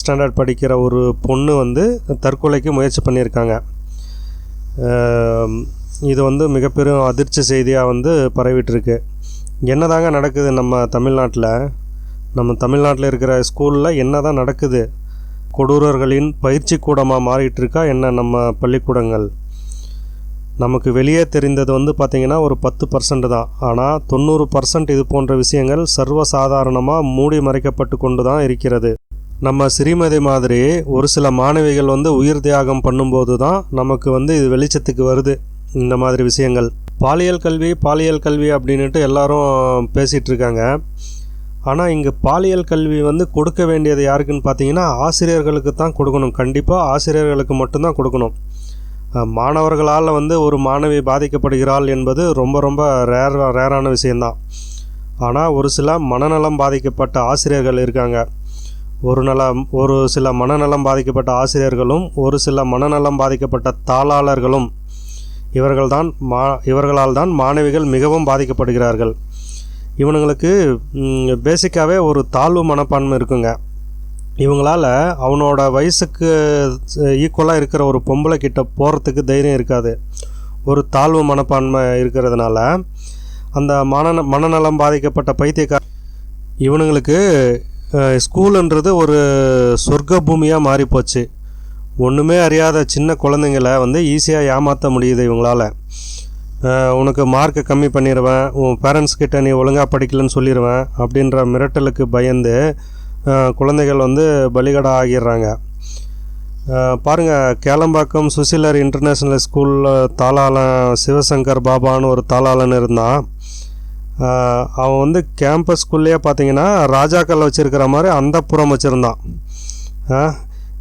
Standard படிக்கிற ஒரு பொண்ணு வந்து தற்கொலைக்கு முயற்சி பண்ணியிருக்காங்க. இது வந்து மிகப்பெரும் அதிர்ச்சி செய்தியாக வந்து பரவிட்டுருக்கு. என்னதாங்க நடக்குது நம்ம தமிழ்நாட்டில்? நம்ம தமிழ்நாட்டில் இருக்கிற ஸ்கூலில் என்ன தான் நடக்குது? கொடூரர்களின் பயிற்சி கூடமாக மாறிட்டு இருக்கா என்ன நம்ம பள்ளிக்கூடங்கள்? நமக்கு வெளியே தெரிந்தது வந்து பார்த்திங்கன்னா ஒரு பத்து பர்சன்ட் தான். ஆனால் தொண்ணூறு பர்சன்ட் இது போன்ற விஷயங்கள் சர்வசாதாரணமாக மூடி மறைக்கப்பட்டு கொண்டு தான் இருக்கிறது. நம்ம ஸ்ரீமதி மாதிரி ஒரு சில மாணவிகள் வந்து உயிர் தியாகம் பண்ணும்போது தான் நமக்கு வந்து இது வெளிச்சத்துக்கு வருது இந்த மாதிரி விஷயங்கள். பாலியல் கல்வி பாலியல் கல்வி அப்படின்னுட்டு எல்லாரும் பேசிகிட்டு இருக்காங்க ஆனால் இங்கே பாலியல் கல்வி வந்து கொடுக்க வேண்டியது யாருக்குன்னு பார்த்தீங்கன்னா ஆசிரியர்களுக்கு தான் கொடுக்கணும். கண்டிப்பாக ஆசிரியர்களுக்கு மட்டும்தான் கொடுக்கணும். மாணவர்களால் வந்து ஒரு மாணவி பாதிக்கப்படுகிறாள் என்பது ரொம்ப ரொம்ப ரேர் ரேரான விஷயந்தான் ஆனால் ஒரு சில மனநலம் பாதிக்கப்பட்ட ஆசிரியர்கள் இருக்காங்க. ஒரு நலம் ஒரு சில மனநலம் பாதிக்கப்பட்ட ஆசிரியர்களும் ஒரு சில மனநலம் பாதிக்கப்பட்ட தாளாளர்களும் இவர்கள்தான் மா இவர்களால் தான் மாணவிகள் மிகவும் பாதிக்கப்படுகிறார்கள். இவனுங்களுக்கு பேசிக்காகவே ஒரு தாழ்வு மனப்பான்மை இருக்குங்க. இவங்களால் அவனோட வயசுக்கு ஈக்குவலாக இருக்கிற ஒரு பொம்பளை கிட்ட போகிறதுக்கு தைரியம் இருக்காது. ஒரு தாழ்வு மனப்பான்மை இருக்கிறதுனால அந்த மன மனநலம் பாதிக்கப்பட்ட பைத்தியக்கார இவனுங்களுக்கு ஸ்கூலுன்றது ஒரு சொர்க்க பூமியாக மாறிப்போச்சு. ஒன்றுமே அறியாத சின்ன குழந்தைங்கள வந்து ஈஸியாக ஏமாற்ற முடியுது இவங்களால். உனக்கு மார்க்கை கம்மி பண்ணிடுவேன் உன் பேரண்ட்ஸ் கிட்ட நீ ஒழுங்காக படிக்கலன்னு சொல்லிடுவேன் அப்படின்ற மிரட்டலுக்கு பயந்து குழந்தைகள் வந்து பலிகடா ஆகிடுறாங்க. பாருங்கள் கேளம்பாக்கம் சுசிலர் இன்டர்நேஷ்னல் ஸ்கூலில் தாளாளன் சிவசங்கர் பாபான்னு ஒரு தாளாளன் இருந்தான். அவன் வந்து கேம்பஸ்குள்ளேயே பார்த்தீங்கன்னா ராஜாக்கள் வச்சுருக்கிற மாதிரி அந்த புறம் வச்சுருந்தான்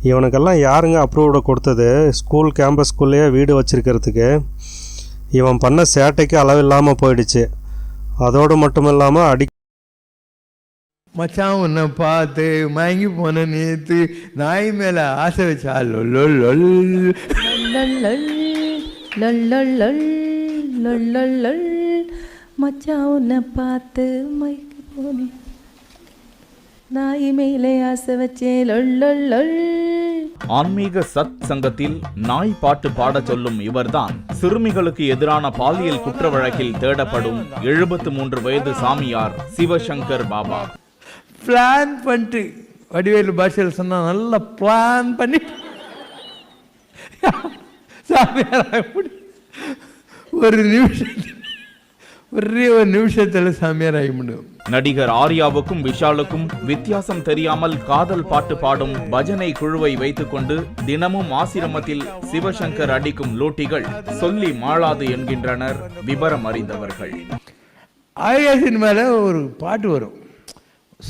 இவனுக்கெல்லாம் யாருங்க அப்ரூவ்டு கொடுத்தது? ஸ்கூல் கேம்பஸ்குள்ளேயே வீடு வச்சுருக்கிறதுக்கு. இவன் பண்ண சேட்டைக்கு அளவில்லாமல் போயிடுச்சு. அதோடு மட்டும் இல்லாமல் அடி மச்சான் உன்னை பார்த்து மயங்கி போன நேத்து நாய் மேல ஆசை வச்சா லொல் லொல் லல்லல், லல்லல், லல்லல். மச்சான் உன்னை பார்த்து மைக்கு போனேன். நாய் மேலே ஆசை வச்சேன் லொல்லல். ஆன்மீக சத் சங்கத்தில் நாய் பாட்டு பாடச் சொல்லும் இவர்தான். சிறுமிகளுக்கு எதிரான பாலியல் குற்ற வழக்கில் தேடப்படும் எழுபத்து மூன்று வயது சாமியார் சிவசங்கர் பாபா. பிளான் பண்ணிட்டு வடிவேலு பாஷையில் சொன்னா நல்லா பிளான் பண்ணி. சாமியார் ஒரு நிமிஷத்தில் ஒரே ஒரு நிமிஷத்தில் சாமியார் ஆகி முடியும். நடிகர் ஆர்யாவுக்கும் விஷாலுக்கும் வித்தியாசம் தெரியாமல் காதல் பாட்டு பாடும் பஜனை குழுவை வைத்துக்கொண்டு தினமும் ஆசிரமத்தில் சிவசங்கர் அடிக்கும் லூட்டிகள் சொல்லி மாளாது என்கின்றனர் விவரம் அறிந்தவர்கள். ஆர்யா சினிமாவில் ஒரு பாட்டு வரும்.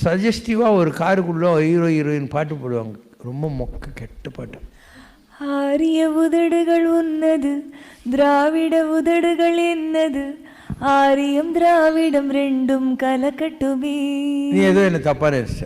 சஜஸ்டிவாக ஒரு காருக்குள்ளே ஹீரோ ஹீரோயின் பாட்டு போடுவாங்க. ரொம்ப மொக்க கெட்ட பாட்டு. ஆரிய உதடுகள் உன்னது திராவிட உதடுகள் என்னது? ஆரியம் திராவிடம் ரெண்டும் கலக்கட்டுமே. நீ ஏதோ என்ன தப்பாக நினைச்ச.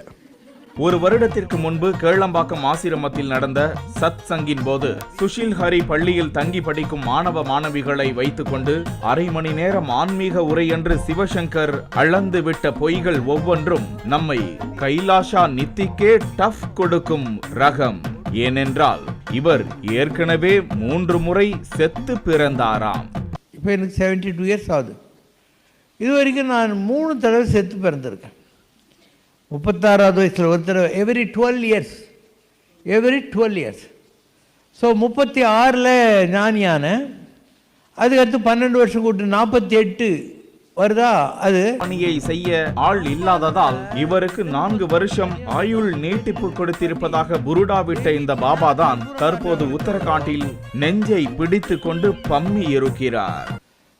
ஒரு வருடத்திற்கு முன்பு கேளம்பாக்கம் ஆசிரமத்தில் நடந்த சத் சங்கின் போது சுஷில் ஹரி பள்ளியில் தங்கி படிக்கும் மாணவ மாணவிகளை வைத்துக்கொண்டு அரை மணி நேரம் ஆன்மீக உரை என்று சிவசங்கர் அளந்து விட்ட பொய்கள் ஒவ்வொன்றும் நம்மை கைலாஷா நித்திக்கே டஃப் கொடுக்கும் ரகம். ஏனென்றால் இவர் ஏற்கனவே மூன்று முறை செத்து பிறந்தாராம். இப்போ எனக்கு செவன்ட்டி டூ இயர்ஸ் ஆகுது. இது வரைக்கும் நான் மூணு தடவை செத்து பிறந்திருக்கேன். முப்பத்தாறாவது வயசில் ஒரு தடவை every twelve years every twelve years so முப்பத்தி ஆறில் ஞானியான அதுக்கடுத்து பன்னெண்டு வருஷம் கூட்டு நாற்பத்தி எட்டு வருதா? அது பணியை செய்ய ஆள் இல்லாததால் இவருக்கு நான்கு வருஷம் ஆயுள் நீட்டிப்பு கொடுத்திருப்பதாக புருடா விட்ட இந்த பாபா தான் தற்போது உத்தரகாண்டில் நெஞ்சை பிடித்து கொண்டு பம்மி இருக்கிறார்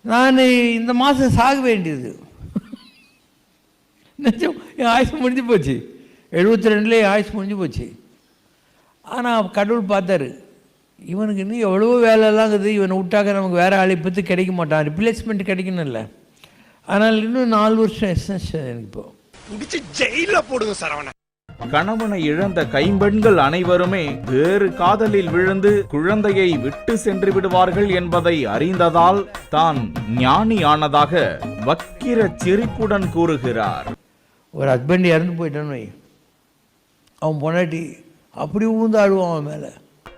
நான் இந்த மாதம் சாக வேண்டியது. நிஜம் என் ஆயுசு முடிஞ்சு போச்சு. எழுபத்தி ரெண்டுல என் ஆயுசு முடிஞ்சு போச்சு. ஆனால் கடவுள் பார்த்தாரு இவனுக்கு இன்னும் எவ்வளவோ வேலையெல்லாம் இருக்குது இவனை விட்டாக்க நமக்கு வேறு ஆளை பற்றி கிடைக்க மாட்டான். ரிப்ளேஸ்மெண்ட் கிடைக்கணும்ல. ஆனால் இன்னும் நாலு வருஷம் எஸ்என்ஷன் எனக்கு இப்போ. புடிச்சு ஜெயில போடுங்க சரவண கணவனை இழந்த கைம்பெண்கள் அனைவருமே வேறு காதலில் விழுந்து குழந்தையை விட்டு சென்று விடுவார்கள் என்பதை அறிந்ததால் தான் ஞானி ஆனதாக வக்கிர சிரிப்புடன் கூறுகிறார். ஒரு ஹஸ்பண்ட் இறந்து போயிட்டான்னு அவன் பொண்டாட்டி அப்படி ஊந்து ஆடுவான் அவன் மேலே.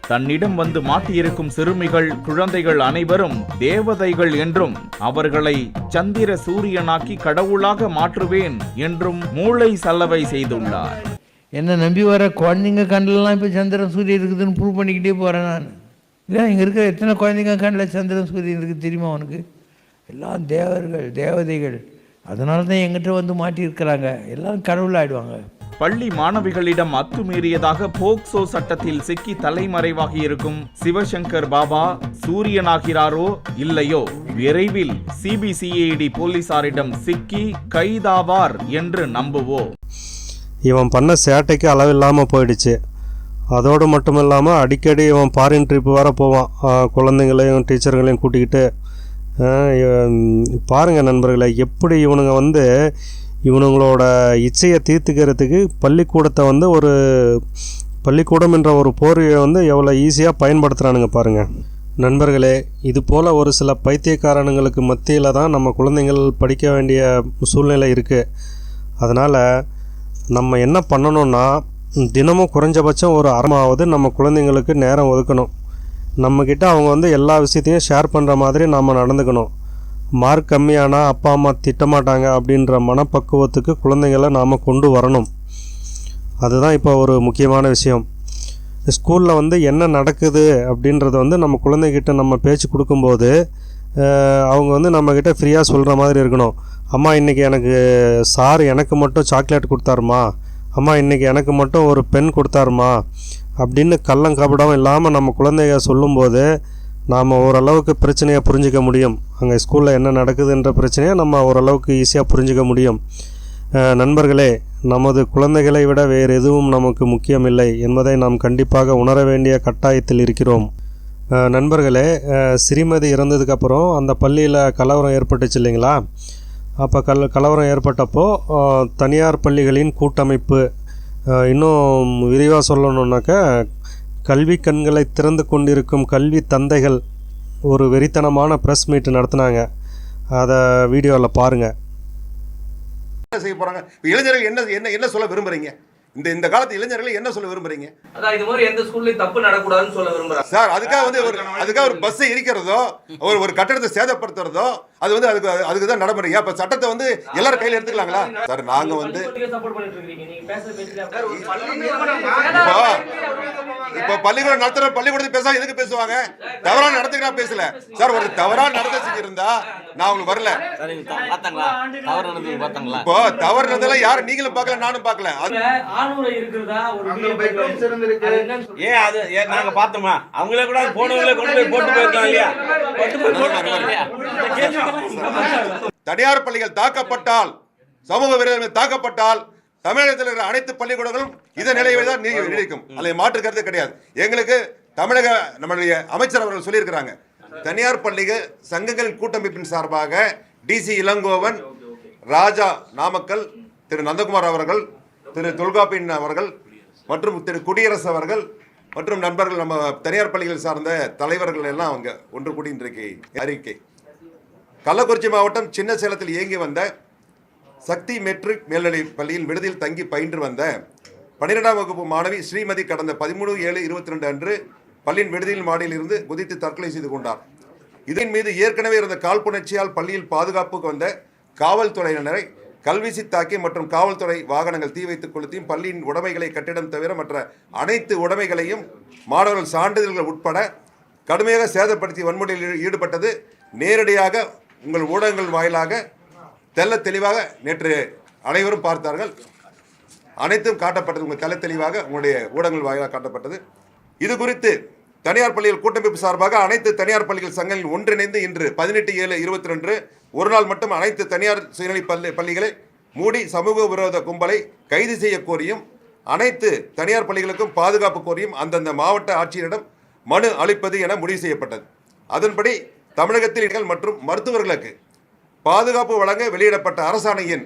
தன்னிடம் வந்து மாட்டியிருக்கும் சிறுமிகள் குழந்தைகள் அனைவரும் தேவதைகள் என்றும் அவர்களை சந்திர சூரியனாக்கி கடவுளாக மாற்றுவேன் என்றும் மூளை சல்லவை செய்துள்ளார். என்னை நம்பி வர குழந்தைங்க கண்ணிலெல்லாம் இப்போ சந்திரன் சூரியன் இருக்குதுன்னு ப்ரூவ் பண்ணிக்கிட்டே போகிறேன் நான். இல்லை இங்கே இருக்கிற எத்தனை குழந்தைங்க கண்ணில் சந்திரன் சூரியன் இருக்குது தெரியுமா அவனுக்கு எல்லாம் தேவர்கள் தேவதைகள். அதனால தான் எங்கிட்ட வந்து மாட்டியிருக்கிறாங்க. எல்லோரும் கடவுள் ஆகிடுவாங்க பள்ளி மாணவிகளிடம் அத்துமீறியதாக போக்சோ சட்டத்தில் சிக்கி தலைமறைவாகி இருக்கும் சிவசங்கர் பாபா சூரியனாகிறாரோ இல்லையோ? விரைவில் சிபிசிஐடி போலீசாரிடம் சிக்கி கைதாவார் என்று நம்புவோம். இவன் பண்ண சேட்டைக்கு அளவில்லாமல் போயிடுச்சு. அதோடு மட்டும் இல்லாமல் அடிக்கடி இவன் ஃபாரின் ட்ரிப் வர போவான். குழந்தைங்களையும் டீச்சர்களையும் கூட்டிக்கிட்டு பாருங்கள் நண்பர்களை எப்படி இவனுங்க வந்து இவனுங்களோட இச்சையை தீர்த்துக்கிறதுக்கு பள்ளிக்கூடத்தை வந்து ஒரு பள்ளிக்கூடம் என்ற ஒரு போர்வையை வந்து எவ்வளோ ஈஸியாக பயன்படுத்துகிறானுங்க பாருங்கள் நண்பர்களே இது போல் ஒரு சில பைத்தியக்காரனுங்களுக்கு மத்தியில் தான் நம்ம குழந்தைங்கள் படிக்க வேண்டிய சூழ்நிலை இருக்குது அதனால் நம்ம என்ன பண்ணணும்னா தினமும் குறைஞ்சபட்சம் ஒரு அறமாவது நம்ம குழந்தைங்களுக்கு நேரம் ஒதுக்கணும். நம்மக்கிட்ட அவங்க வந்து எல்லா விஷயத்தையும் ஷேர் பண்ணுற மாதிரி நாம் நடந்துக்கணும். மார்க் கம்மியானால் அப்பா அம்மா திட்டமாட்டாங்க அப்படின்ற மனப்பக்குவத்துக்கு குழந்தைங்களை நாம் கொண்டு வரணும். அதுதான் இப்போ ஒரு முக்கியமான விஷயம். ஸ்கூலில் வந்து என்ன நடக்குது அப்படின்றத வந்து நம்ம குழந்தைகிட்ட நம்ம பேச்சு கொடுக்கும்போது அவங்க வந்து நம்மக்கிட்ட ஃப்ரீயாக சொல்கிற மாதிரி இருக்கணும். அம்மா இன்றைக்கி எனக்கு சார் எனக்கு மட்டும் சாக்லேட் கொடுத்தாருமா? அம்மா இன்றைக்கி எனக்கு மட்டும் ஒரு பென் கொடுத்தாருமா? அப்படின்னு கள்ளங்கபடம் இல்லாமல் நம்ம குழந்தைங்க சொல்லும்போது நாம் ஓரளவுக்கு பிரச்சனையை புரிஞ்சிக்க முடியும். அங்கே ஸ்கூலில் என்ன நடக்குதுன்ற பிரச்சனையை நம்ம ஓரளவுக்கு ஈஸியாக புரிஞ்சிக்க முடியும். நண்பர்களே நமது குழந்தைகளை விட வேறு எதுவும் நமக்கு முக்கியமில்லை என்பதை நாம் கண்டிப்பாக உணர வேண்டிய கட்டாயத்தில் இருக்கிறோம். நண்பர்களே சிறிமதி இறந்ததுக்கப்புறம் அந்த பள்ளியில் கலவரம் ஏற்பட்டுச்சு இல்லைங்களா? அப்போ கல் கலவரம் ஏற்பட்டப்போ தனியார் பள்ளிகளின் கூட்டமைப்பு இன்னும் விரிவாக சொல்லணுன்னாக்க கல்வி கண்களை திறந்து கொண்டிருக்கும் கல்வி தந்தைகள் ஒரு வெறித்தனமான ப்ரெஸ் மீட் நடத்தினாங்க. அதை வீடியோவில் பாருங்கள் என்ன செய்ய போறாங்க? இளைஞர்கள் என்ன என்ன என்ன சொல்ல விரும்புறீங்க? இந்த இந்த காலத்து இளைஞர்கள் என்ன சொல்ல விரும்புறீங்க? அதான் இது மாதிரி எந்த ஸ்கூல்லயும் தப்பு நடக்கூடாதுன்னு சொல்ல விரும்புறேன் சார் அதுக்காக வந்து ஒரு அதுக்காக ஒரு பஸ் எரிக்கிறதோ ஒரு ஒரு கட்டடத்தை சேதப்படுத்துறதோ அது வந்து அதுக்கு அதுக்கு தான் நடைமுறை. ஏன் இப்ப சட்டத்தை வந்து எல்லாரும் கையில எடுத்துக்கலாங்களா? சார் நாங்க வந்து சப்போர்ட் பண்ணிட்டு இருக்கீங்க. நீங்க பேசுற பேசல இப்போ பள்ளிக்கூடம் நடத்துற பள்ளிக்கூடத்தை பேச எதுக்கு பேசுவாங்க? தவறான நடத்துக்கு நான் பேசல. சார் ஒரு தவறான நடத்த செஞ்சிருந்தா நான் உங்களுக்கு வரல. இப்போ தவறு நடந்ததெல்லாம் யாரும் நீங்களும் பார்க்கல நானும் பார்க்கல. அது ஆணூரை இருக்கிறதா? ஒரு அது அது நாங்க பார்த்தோமா? அவங்களே கூட போனவங்களே கொண்டு போய் போட்டு போயிருக்கலாம் இல்லையா? கொண்டு போய் போட்டு இல்லையா? இந்த கேள்வி தனியார் பள்ளிகள் தாக்கப்பட்டால் சமூக விரோதங்கள் தாக்கப்பட்டால் தமிழகத்தில் இருக்கிற அனைத்து பள்ளிக்கூடங்களும் இந்த நிலையை தான் நீடிக்கும். அதில் மாற்று கருத்து கிடையாது. எங்களுக்கு தமிழக நம்மளுடைய அமைச்சர் அவர்கள் சொல்லியிருக்கிறாங்க. தனியார் பள்ளிகள் சங்கங்களின் கூட்டமைப்பின் சார்பாக டிசி இளங்கோவன் ராஜா நாமக்கல் திரு. நந்தகுமார் அவர்கள் திரு தொல்காப்பின் அவர்கள் மற்றும் திரு குடியரசு அவர்கள் மற்றும் நண்பர்கள் நம்ம தனியார் பள்ளிகள் சார்ந்த தலைவர்கள் எல்லாம் அவங்க ஒன்று கூடி இன்றைக்கு அறிக்கை. கள்ளக்குறிச்சி மாவட்டம் சின்ன சேலத்தில் இயங்கி வந்த சக்தி மெட்ரிக் மேல்நிலைப் பள்ளியில் விடுதியில் தங்கி பயின்று வந்த பன்னிரெண்டாம் வகுப்பு மாணவி ஸ்ரீமதி கடந்த பதிமூணு ஏழு இருபத்தி ரெண்டு அன்று பள்ளியின் விடுதியில் மாடியில் இருந்து குதித்து தற்கொலை செய்து கொண்டார். இதன் மீது ஏற்கனவே இருந்த காழ்ப்புணர்ச்சியால் பள்ளியில் பாதுகாப்புக்கு வந்த காவல்துறையினரை கல்வீசி தாக்கி மற்றும் காவல்துறை வாகனங்கள் தீ வைத்து கொளுத்தியும் பள்ளியின் உடைமைகளை கட்டிடம் தவிர மற்ற அனைத்து உடைமைகளையும் மாணவர்கள் சான்றிதழ்கள் உட்பட கடுமையாக சேதப்படுத்தி வன்முறையில் ஈடுபட்டது. நேரடியாக உங்கள் ஊடகங்கள் வாயிலாக தெல்ல தெளிவாக நேற்று அனைவரும் பார்த்தார்கள். அனைத்தும் காட்டப்பட்டது. உங்கள் தெல்ல தெளிவாக உங்களுடைய ஊடகங்கள் வாயிலாக காட்டப்பட்டது. இது குறித்து தனியார் பள்ளிகள் கூட்டமைப்பு சார்பாக அனைத்து தனியார் பள்ளிகள் சங்கங்கள் ஒன்றிணைந்து இன்று பதினெட்டு ஏழு இருபத்தி ரெண்டு ஒரு நாள் மட்டும் அனைத்து தனியார் சுயநிலை பள்ளி பள்ளிகளை மூடி சமூக விரோத கும்பலை கைது செய்ய கோரியும் அனைத்து தனியார் பள்ளிகளுக்கும் பாதுகாப்பு கோரியும் அந்தந்த மாவட்ட ஆட்சியரிடம் மனு அளிப்பது என முடிவு செய்யப்பட்டது. அதன்படி தமிழகத்தில் மற்றும் மருத்துவர்களுக்கு பாதுகாப்பு வழங்க வெளியிடப்பட்ட அரசாணை எண்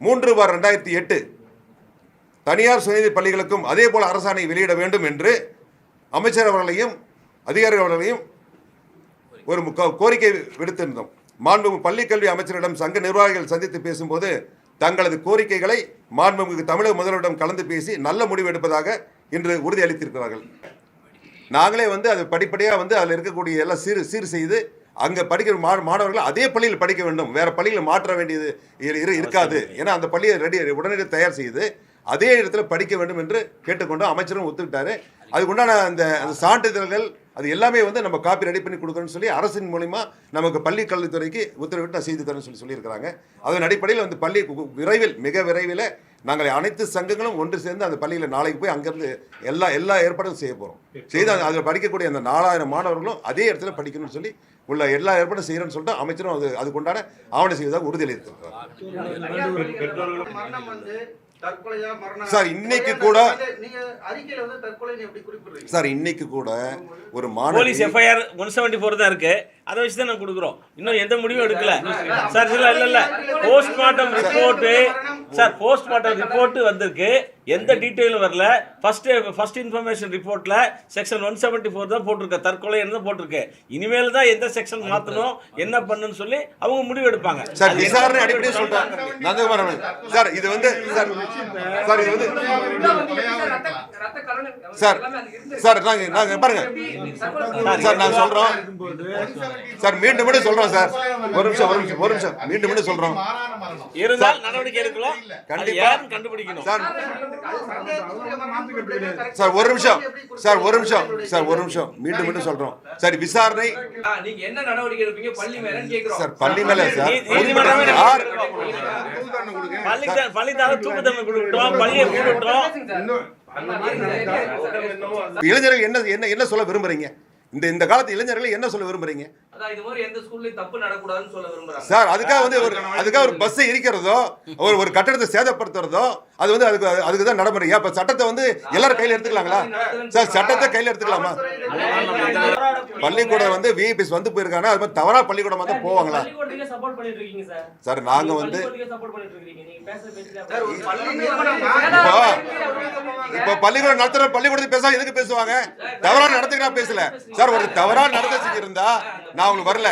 மூன்று பார் ரெண்டாயிரத்தி எட்டு. தனியார் சுயநிதி பள்ளிகளுக்கும் அதே போல அரசாணை வெளியிட வேண்டும் என்று அமைச்சர் அவர்களையும் அதிகாரிகள் அவர்களையும் ஒரு கோரிக்கை விடுத்திருந்தோம். மாண்புமிகு பள்ளிக்கல்வி அமைச்சரிடம் சங்க நிர்வாகிகள் சந்தித்து பேசும்போது தங்களது கோரிக்கைகளை மாண்புமிகு தமிழக முதல்வரிடம் கலந்து பேசி நல்ல முடிவு எடுப்பதாக இன்று உறுதி அளித்திருக்கிறார்கள். நாங்களே வந்து அது படிப்படியாக வந்து அதில் இருக்கக்கூடிய எல்லாம் சீர் சீர் செய்து அங்கே படிக்கிற மா மாணவர்கள் அதே பள்ளியில் படிக்க வேண்டும். வேற பள்ளியில் மாற்ற வேண்டியது இரு- இரு- இருக்காது. ஏன்னா அந்த பள்ளியை ரெடி உடனடியாக தயார் செய்து அதே இடத்துல படிக்க வேண்டும் என்று கேட்டுக்கொண்டு அமைச்சரும் ஒத்துக்கிட்டாரு. அதுக்கு உண்டான அந்த அந்த சான்றிதழ்கள் அது எல்லாமே வந்து நம்ம காப்பி ரெடி பண்ணி கொடுக்கணும்னு சொல்லி அரசின் மூலிமா நமக்கு பள்ளி கல்வித்துறைக்கு உத்தரவிட்டு நான் செய்து தரேன்னு சொல்லி சொல்லியிருக்கிறாங்க. அதன் அடிப்படையில் வந்து பள்ளி விரைவில் மிக விரைவில் நாங்கள் அனைத்து சங்கங்களும் ஒன்று சேர்ந்து அந்த பள்ளியில் நாளைக்கு போய் அங்கேருந்து எல்லா எல்லா ஏற்பாடும் செய்ய போகிறோம் செய்து அந்த- அதில் படிக்கக்கூடிய அந்த நாலாயிரம் மாணவர்களும் அதே இடத்துல படிக்கணும்னு சொல்லி உள்ள எல்லா ஏற்பாடும் செய்கிறேன்னு சொல்லிட்டு அமைச்சரும் அது அதுக்குண்டான ஆவணம் செய்வதாக உறுதியளித்திருக்கிறார். சார், இன்னைக்கு கூட- சார் இன்னைக்கு கூட ஒரு போலீஸ் மாணவி எஃப்ஐஆர் ஒன் செவன்டி ஃபோர் தான் இருக்கு. அதை வச்சு தான் நான் கொடுக்குறோம். இன்னும் எந்த முடிவும் எடுக்கல. சார் இல்ல இல்ல இல்ல postmortem report sir postmortem report வந்திருக்கு. எந்த டீட்டெயிலும் வரல. ஃபர்ஸ்ட் ஃபர்ஸ்ட் இன்ஃபர்மேஷன் ரிப்போர்ட்ல செக்ஷன் ஒன் செவன்டி ஃபோர் தான் போட்டிருக்கு. தற்கொலை தான் போட்டிருக்கு. இனிமேல் தான் எந்த செக்ஷன் மாத்தணும் என்ன பண்ணுன்னு சொல்லி அவங்க முடிவு எடுப்பாங்க. சார் விசாரணை அடிப்படையில் நந்தகுமாரன் சார் இது வந்து சார் சார் இது வந்து சார் சார் நாங்க நாங்க பாருங்க. சார் நாங்க சொல்றோம். சார் மீண்டும் மீண்டும் சொல்றோம் சார். ஒரு நிமிஷம் ஒரு நிமிஷம் ஒரு நிமிஷம். மீண்டும் மீண்டும் சொல்றோம். இருந்தால் நடவடிக்கை எடுக்கலாம். அது கண்டிப்பா. யாருன்னு கண்டுபிடிக்கணும். சார் சார் ஒரு நிமிஷம். சார் ஒரு நிமிஷம். சார் ஒரு நிமிஷம். மீண்டும் மீண்டும் சொல்றோம். சார் விசாரணை நீங்க என்ன நடவடிக்கை எடுப்பீங்க? பள்ளி மேலன்னு கேக்குறோம். சார் பள்ளி மேல சார். யார் பள்ளி தூக்கு தண்டனை கொடுக்கட்டும் பள்ளியை மூடட்டும் இளைஞர்கள் என்ன என்ன என்ன சொல்ல விரும்புறீங்க? இந்த இந்த காலத்து இளைஞர்கள் என்ன சொல்ல விரும்புறீங்க? அதான் இது மாதிரி எந்த ஸ்கூல்லயும் தப்பு நடக்கூடாதுன்னு சொல்ல விரும்புறாங்க. சார் அதுக்காக வந்து ஒரு அதுக்காக ஒரு பஸ்ஸை இடிக்கிறதோ ஒரு ஒரு கட்டடத்தை சேதப்படுத்துறதோ அது வந்து அதுக்கு அதுக்கு தான் நடைமுறை அப்ப சட்டத்தை வந்து எல்லாரும் கையில எடுத்துக்கலாங்களா? சார் சட்டத்தை கையில எடுத்துக்கலாமா? பள்ளிக்கூடம் வந்து விஐபிஸ் வந்து போயிருக்காங்க அது மாதிரி தவறா பள்ளிக்கூடம் வந்து போவாங்களா? சார். சார் நாங்க வந்து இப்போ பள்ளிக்கூடம் நடத்துற பள்ளிக்கூடத்துக்கு பேச எதுக்கு பேசுவாங்க? தவறா நடத்துக்கு நான் பேசல. சார் ஒரு தவறா நடத்த செஞ்சிருந்தா நான் உங்களுக்கு வரல.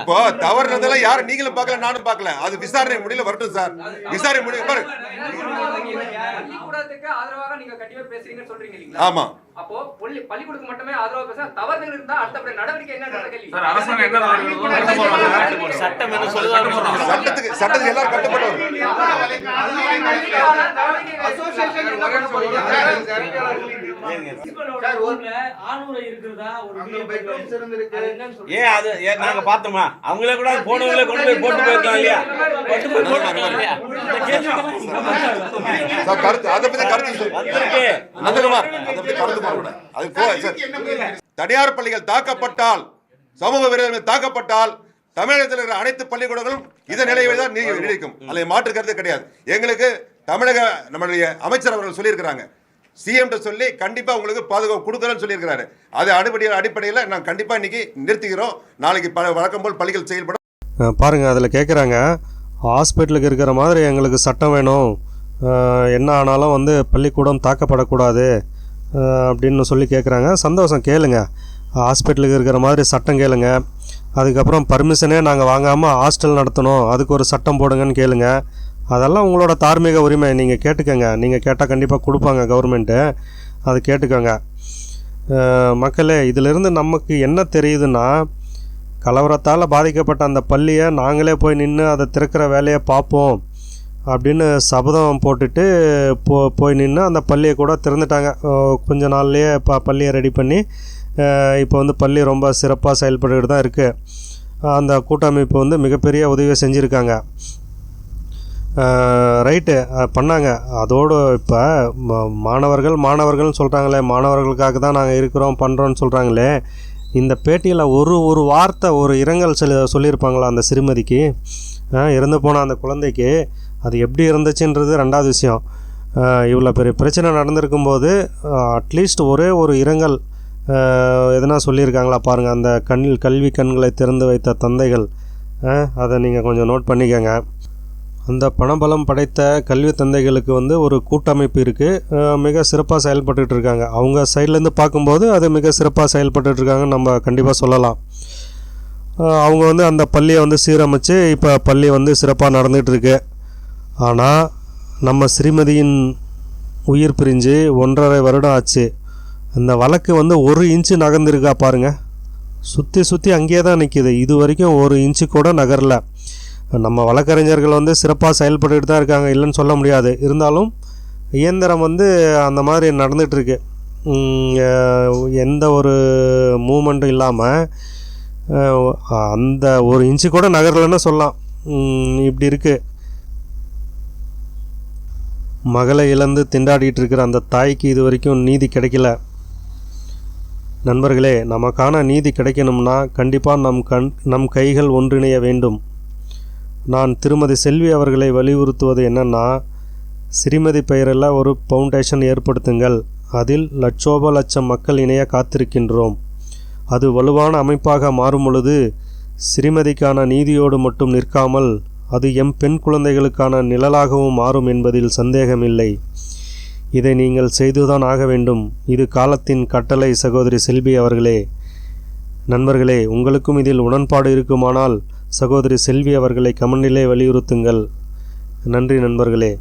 இப்போ தவறு நடந்ததெல்லாம் யாரும் நீங்களும் பார்க்கல நானும் பார்க்கல. அது விசாரணை முடியல வரட்டும் சார். விசாரணை முடிய பாரு? ஆமா. அப்போ பள்ளி பள்ளிக்கூடத்துக்கு மட்டுமே ஆதரவா பேச தவறுகள் இருந்தா அடுத்த நடவடிக்கை என்ன கேள்வி? சட்டம் என்ன சொல்லுவாங்க சட்டத்துக்கு சட்டத்துக்கு எல்லாரும் கட்டுப்பட்டவர் அசோசியேஷன் என்ன பண்ண போறீங்க சார், ஒரு- ஆணுரை இருக்கிறதா ஒரு அங்க பெட்ரூம்ஸ் இருந்திருக்கு அது என்னன்னு சொல்றீங்க? ஏன் அது ஏன் நாங்க பார்த்தோமா? அவங்களே கூட போனவங்களே கொண்டு போய் போட்டு போயிருக்கலாம் இல்லையா? கொண்டு போய் போட்டுருக்கலாம் இல்லையா இந்த கேள்விக்கெல்லாம் சார் கருத்து அதை பத்தி கருத்து அதை அது தனியார் பள்ளிகள் தாக்கப்பட்டால் சமூக விரோதங்கள் தாக்கப்பட்டால் தமிழகத்தில் இருக்கிற அனைத்து பள்ளிக்கூடங்களும் இதே நிலையை தான் நீ நீடிக்கும். அதில் மாற்று கருத்து கிடையாது. எங்களுக்கு தமிழக நம்மளுடைய அமைச்சர் அவர்கள் சொல்லியிருக்கிறாங்க. சிஎம் சொல்லி கண்டிப்பாக உங்களுக்கு பாதுகாப்பு கொடுக்குறேன்னு சொல்லியிருக்கிறாரு. அது அடிப்படையில் அடிப்படையில் நான் கண்டிப்பாக இன்னைக்கு நிறுத்திக்கிறோம். நாளைக்கு ப வழக்கம் போல் பள்ளிகள் செயல்படும். பாருங்கள் அதில் கேட்குறாங்க ஹாஸ்பிட்டலுக்கு இருக்கிற மாதிரி எங்களுக்கு சட்டம் வேணும். என்ன ஆனாலும் வந்து பள்ளிக்கூடம் தாக்கப்படக்கூடாது. அப்படின்னு சொல்லி கேட்குறாங்க சந்தோஷம் கேளுங்க. ஹாஸ்பிட்டலுக்கு இருக்கிற மாதிரி சட்டம் கேளுங்க. அதுக்கப்புறம் பர்மிஷனே நாங்கள் வாங்காமல் ஹாஸ்டல் நடத்தணும். அதுக்கு ஒரு சட்டம் போடுங்கன்னு கேளுங்கள் அதெல்லாம் உங்களோட தார்மீக உரிமை. நீங்கள் கேட்டுக்கோங்க. நீங்கள் கேட்டால் கண்டிப்பாக கொடுப்பாங்க கவர்மெண்ட்டு அது கேட்டுக்கோங்க. மக்களே இதிலிருந்து நமக்கு என்ன தெரியுதுன்னா கலவரத்தால் பாதிக்கப்பட்ட அந்த பள்ளியை நாங்களே போய் நின்று அதை திறக்கிற வேலையை பார்ப்போம் அப்படின்னு சபதம் போட்டுட்டு போ போய் நின்று அந்த பள்ளியை கூட திறந்துட்டாங்க. கொஞ்ச நாள்லேயே ப பள்ளியை ரெடி பண்ணி இப்போ வந்து பள்ளி ரொம்ப சிறப்பாக செயல்பட்டுக்கிட்டு தான் இருக்குது அந்த கூட்டமைப்பு வந்து மிகப்பெரிய உதவியை செஞ்சுருக்காங்க. ரைட்டு. பண்ணாங்க. அதோடு இப்போ மாணவர்கள் மாணவர்கள்னு சொல்கிறாங்களே மாணவர்களுக்காக தான் நாங்கள் இருக்கிறோம் பண்ணுறோன்னு சொல்கிறாங்களே இந்த பேட்டியில் ஒரு ஒரு வார்த்தை ஒரு இரங்கல் சொல்லி சொல்லியிருப்பாங்களா அந்த சிறுமதிக்கு? இறந்து போன அந்த குழந்தைக்கு அது எப்படி இருந்துச்சுன்றது ரெண்டாவது விஷயம். இவ்வளோ பெரிய பிரச்சனை நடந்திருக்கும்போது அட்லீஸ்ட் ஒரே ஒரு இரங்கல் எதனா சொல்லியிருக்காங்களா பாருங்கள் அந்த கண்ணில் கல்வி கண்களை திறந்து வைத்த தந்தைகள். அதை நீங்கள் கொஞ்சம் நோட் பண்ணிக்கோங்க. அந்த பணபலம் படைத்த கல்வி தந்தைகளுக்கு வந்து ஒரு கூட்டமைப்பு இருக்குது மிக சிறப்பாக செயல்பட்டுட்டு இருக்காங்க. அவங்க சைட்லேருந்து பார்க்கும்போது அது மிக சிறப்பாக செயல்பட்டுட்டு இருக்காங்கன்னு நம்ம கண்டிப்பாக சொல்லலாம். அவங்க வந்து அந்த பள்ளியை வந்து சீரமைச்சு இப்போ பள்ளி வந்து சிறப்பாக நடந்துகிட்ருக்கு ஆனால் நம்ம ஸ்ரீமதியின் உயிர் பிரிஞ்சு ஒன்றரை வருடம் ஆச்சு. அந்த வழக்கு வந்து ஒரு இன்ச்சு நகர்ந்துருக்கா பாருங்கள் சுற்றி சுற்றி அங்கேயே தான் நிற்கிது இது வரைக்கும் ஒரு இன்ச்சு கூட நகரலை. நம்ம வழக்கறிஞர்கள் வந்து சிறப்பாக செயல்பட்டுக்கிட்டு தான் இருக்காங்க இல்லைன்னு சொல்ல முடியாது. இருந்தாலும் இயந்திரம் வந்து அந்த மாதிரி நடந்துகிட்ருக்கு எந்த ஒரு மூமெண்ட்டும் இல்லாமல் அந்த ஒரு இன்ச்சு கூட நகரலைன்னு சொல்லலாம். இப்படி இருக்குது மகளை இழந்து திண்டாடிட்டு இருக்கிற அந்த தாய்க்கு இது வரைக்கும் நீதி கிடைக்கல. நண்பர்களே நமக்கான நீதி கிடைக்கணும்னா கண்டிப்பாக நம் கண் நம் கைகள் ஒன்றிணைய வேண்டும். நான் திருமதி செல்வி அவர்களை வலியுறுத்துவது என்னன்னா ஸ்ரீமதி பெயரில் ஒரு ஃபவுண்டேஷன் ஏற்படுத்துங்கள். அதில் லட்சோப லட்சம் மக்கள் இணைய காத்திருக்கின்றோம். அது வலுவான அமைப்பாக மாறும் பொழுது ஸ்ரீமதிக்கான நீதியோடு மட்டும் நிற்காமல் அது எம் பெண் குழந்தைகளுக்கான நிழலாகவும் மாறும் என்பதில் சந்தேகமில்லை. இதை நீங்கள் செய்துதான் ஆக வேண்டும். இது காலத்தின் கட்டளை சகோதரி செல்வி அவர்களே. நண்பர்களே உங்களுக்கும் இதில் உடன்பாடு இருக்குமானால் சகோதரி செல்வி அவர்களை கமனிலே வலியுறுத்துங்கள். நன்றி நண்பர்களே.